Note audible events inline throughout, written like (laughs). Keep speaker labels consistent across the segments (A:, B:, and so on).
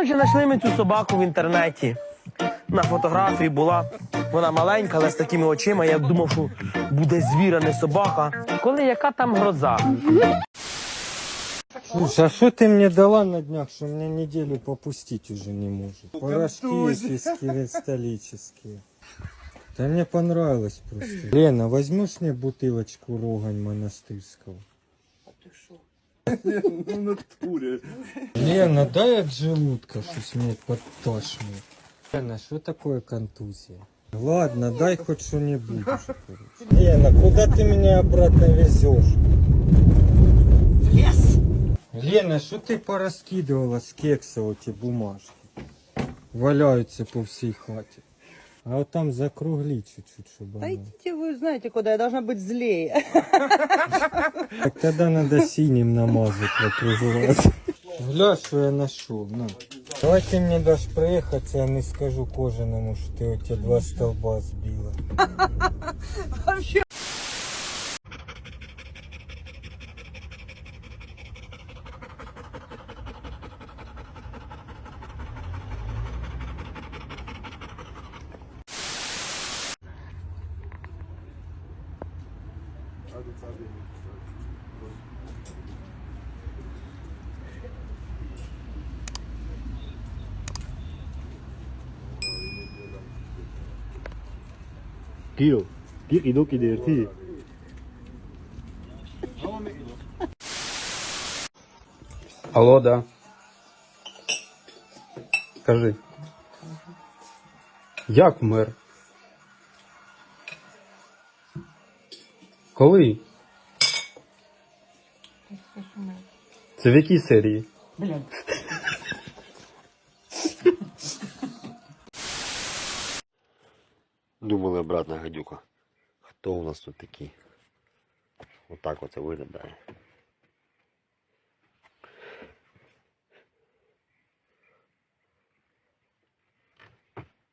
A: Коротше, знайшли ми цю собаку в інтернеті. На фотографії була вона маленька, але з такими очима. Я думав, що буде звір, а не собака. Коли яка там гроза?
B: Слушай, а что ты мне дала на днях, что мне неделю попустить уже не может? Порошки эти кристаллические. Да мне понравилось просто. Лена, возьмешь мне бутылочку рогань монастырского? Лена, дай от желудка, что мне подташнит. Лена, что такое контузия? Ладно, дай хоть что-нибудь уже, короче. Лена, куда ты меня обратно везешь?
A: В ліс!
B: Лена, що ти пораскидувала з кекса оті бумажки? Валяються по всій хаті. А вот там закругли чуть-чуть, чтобы
C: Да
B: воно.
C: идите вы знаете куда, я должна быть злее. (laughs)
B: Так тогда надо синим намазать вокруг вас. Гля, що я нашел, на. Давай ты мне дашь проехаться, я не скажу кожаному, что ты у тебя два столба (laughs) збила.
D: Kio, Kiki Doki DRT.
E: Алло, да. Кажи. Як вмер? Коли? Це в якій серії?
D: Думали, обратна гадюка. Хто у нас тут такий? Отак оце виглядає.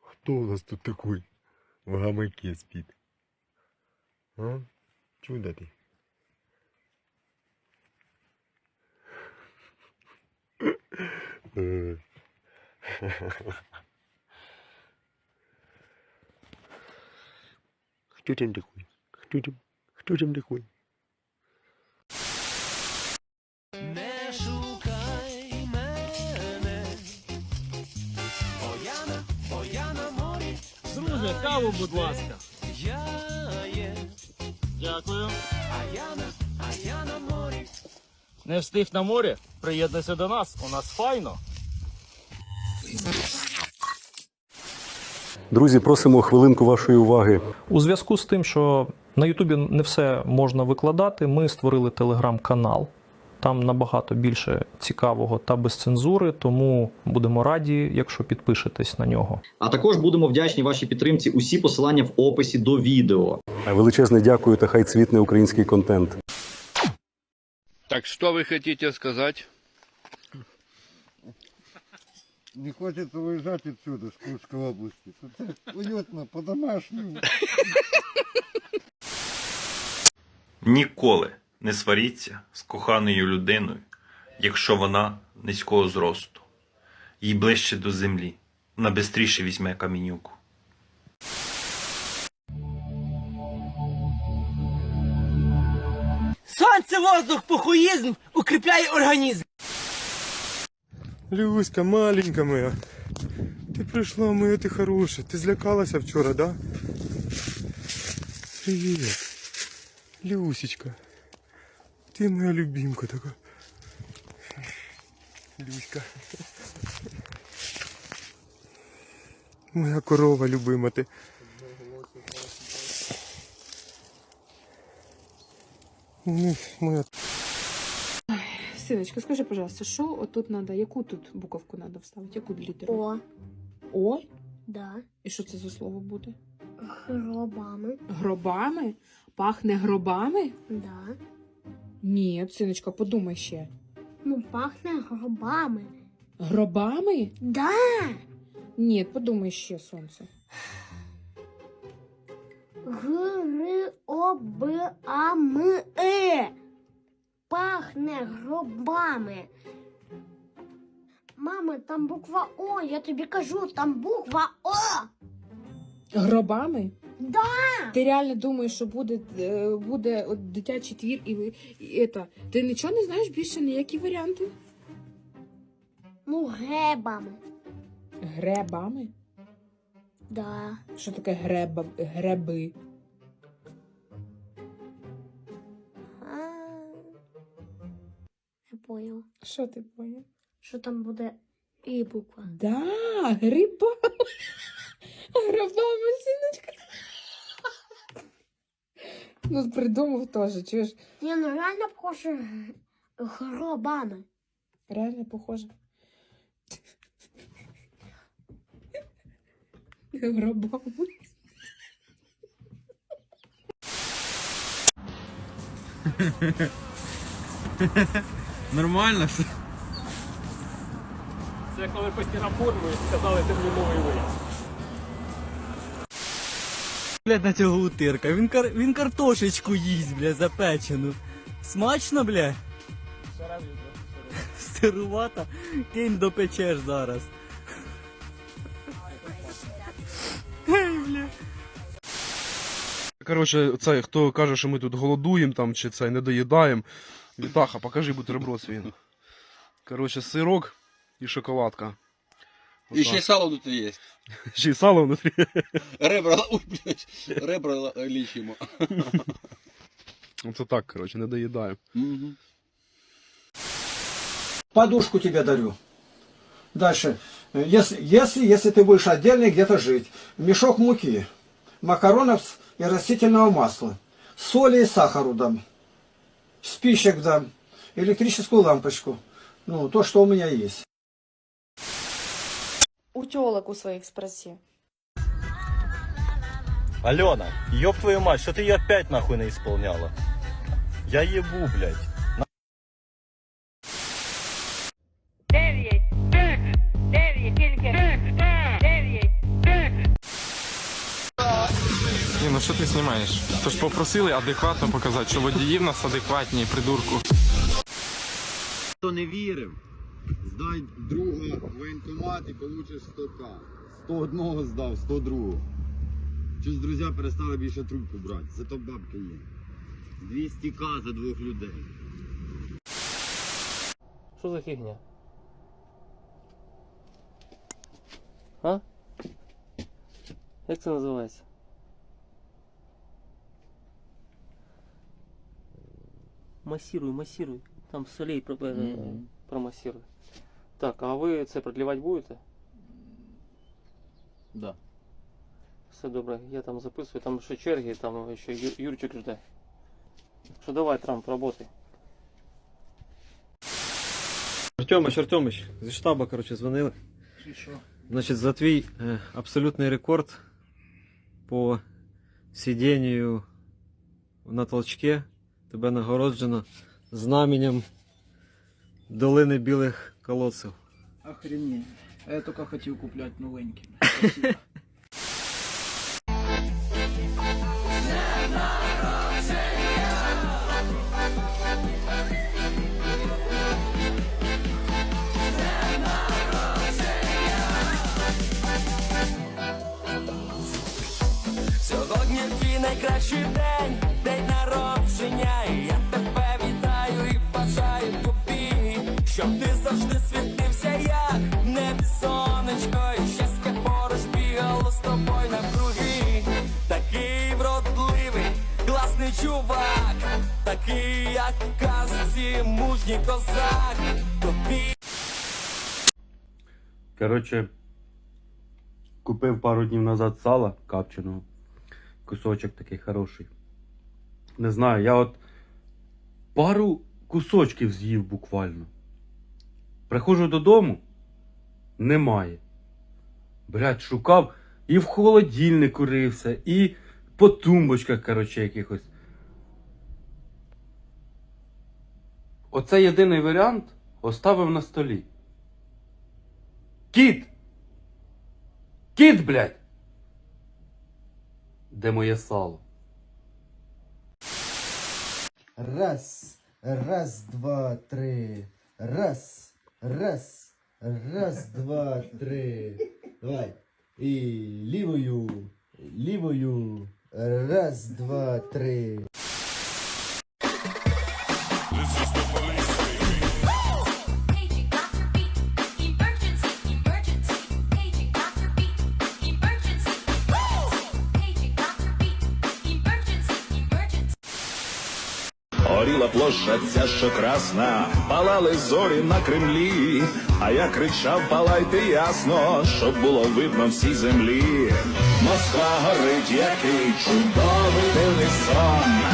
D: Хто у нас тут такий? В гамаке спить. А? Чудо ты. Э. Хто там такой? Хто там? Хто там такой?
A: Не шукай мене. Бо я на, бо я на морі. Друже, каву, будь ласка. Дякую. А я на, а я на морі. Не встиг на морі? Приєднуйся до нас. У нас файно.
F: Друзі, просимо хвилинку вашої уваги.
G: У зв'язку з тим, що на Ютубі не все можна викладати, ми створили телеграм-канал. Там набагато більше цікавого та без цензури, тому будемо раді, якщо підпишетесь на нього.
H: А також будемо вдячні вашій підтримці. Усі посилання в описі до відео.
F: Величезне дякую та хай цвітне український контент.
I: Так что вы хотите сказать?
B: Не хочеться виїжджати відсюди, з Курської області. Тут так уютно, по-домашньому.
J: Ніколи не сваріться з коханою людиною, якщо вона низького зросту, їй ближче до землі, вона бистріше візьме камінюку.
A: Сонце, воздух, похуїзм укріпляє організм.
B: Люська, маленька моя. Ти прийшла, моя ти хороша. Ти злякалася вчора, да? Привіт. Люсечка. Ти моя любимка така. Люська. Моя корова любима ти. Ну, Моя
K: Синочка, скажи, пожалуйста, що отут надо, яку тут буковку надо вставити, яку літеру?
L: О,
K: О?
L: да.
K: І що це за слово буде?
L: Гробами.
K: Гробами? Пахне гробами?
L: Да.
K: Ні, синочка, подумай ще.
L: Ну, пахне гробами.
K: Гробами?
L: Да.
K: Ні, подумай ще, сонце.
L: Гробами. Пахне гробами. Мама, там буква О, я тобі кажу, там буква О.
K: Гробами?
L: Да.
K: Ти реально думаєш, що буде, е, буде от дитячий твір і, ви- і это. Ти нічого не знаєш більше ніякі варіанти?
L: Ну, гребами.
K: Гребами?
L: Да.
K: Що таке греба, греби?
L: А, я понял.
K: Що ти поняв?
L: Що там буде і буква.
K: Да, грибами. Грибами, синочка. Ну, придумав теж, чуєш?
L: Ні, ну реально похоже гробами.
K: Реально похоже. Гробами.
M: Нормально? все.
N: Це коли по стінопорну сказали терміновий виїзд.
O: Блядь, на цього утирка. Він, кар... він картошечку їсть, бля, запечену. Смачно, бля? Сирувата. Кинь допечеш зараз.
P: Коротше, цей, хто каже, що ми тут голодуємо там, чи це не доїдаємо. Вітаха, покажи бутерброд свій. Коротше, сирок і шоколадка.
I: І ще й сало тут є. (laughs)
P: Ще й сало внутрі.
I: Ребра, ой, блядь, ребра лічимо.
P: Оце так, коротше, не доїдаємо.
I: Угу.
O: Подушку тебе дарю. Дальше. Если, если, если ты будешь отдельно где-то жить, мешок муки, макаронов и растительного масла, соли и сахару дам, спичек дам, электрическую лампочку. Ну, то, что у меня есть.
Q: У телок у своих спроси.
O: Алена, ёб твою мать, что ты ее опять нахуй не исполняла? Я ебу, блядь.
R: Ні, ну що ти знімаєш? Тож попросили адекватно показати, що водії в нас адекватні, придурку.
S: Хто не вірив, здай друга воєнкомат і получиш 100к. 101 здав, 102. Щось друзі перестали більше трубку брати, зато бабки є. 200к за двох людей.
N: Що за фігня? А? Як це називається? Масіруй, масіруй. Там солей про, промасіруй. Так, а ви це продлівати будете?
I: Да.
N: Все добре, я там записую, там ще черги, там ще Ю- Юрчик жде. Що давай, Трамп, работай.
M: Артемич, Артемич, зі штаба, коротше, дзвонили. Значить, за твій е, абсолютний рекорд по сидінню на толчке тебе нагороджено знаменем долини білих колодців.
O: Охренеть. Я только хотів купляти новенький. (laughs) такий, як казці, мужній козак. Тобі
E: Коротше, купив пару днів назад сала капченого. Кусочок такий хороший. Не знаю, я от пару кусочків з'їв буквально. Приходжу додому, немає. Блять, шукав і в холодильнику рився, і по тумбочках, коротше, якихось. Оце єдиний варіант оставив на столі. Кіт! Кіт, блядь! Де моє сало?
O: Раз, раз, два, три. Раз, раз,
D: Раз, два, три. Давай. І лівою. Лівою. Раз, два, три.
O: Горіла площа ця, що красна, палали зорі на Кремлі, а я кричав, палайте ясно, щоб було видно всій землі. Москва горить, який чудовий дивний сон,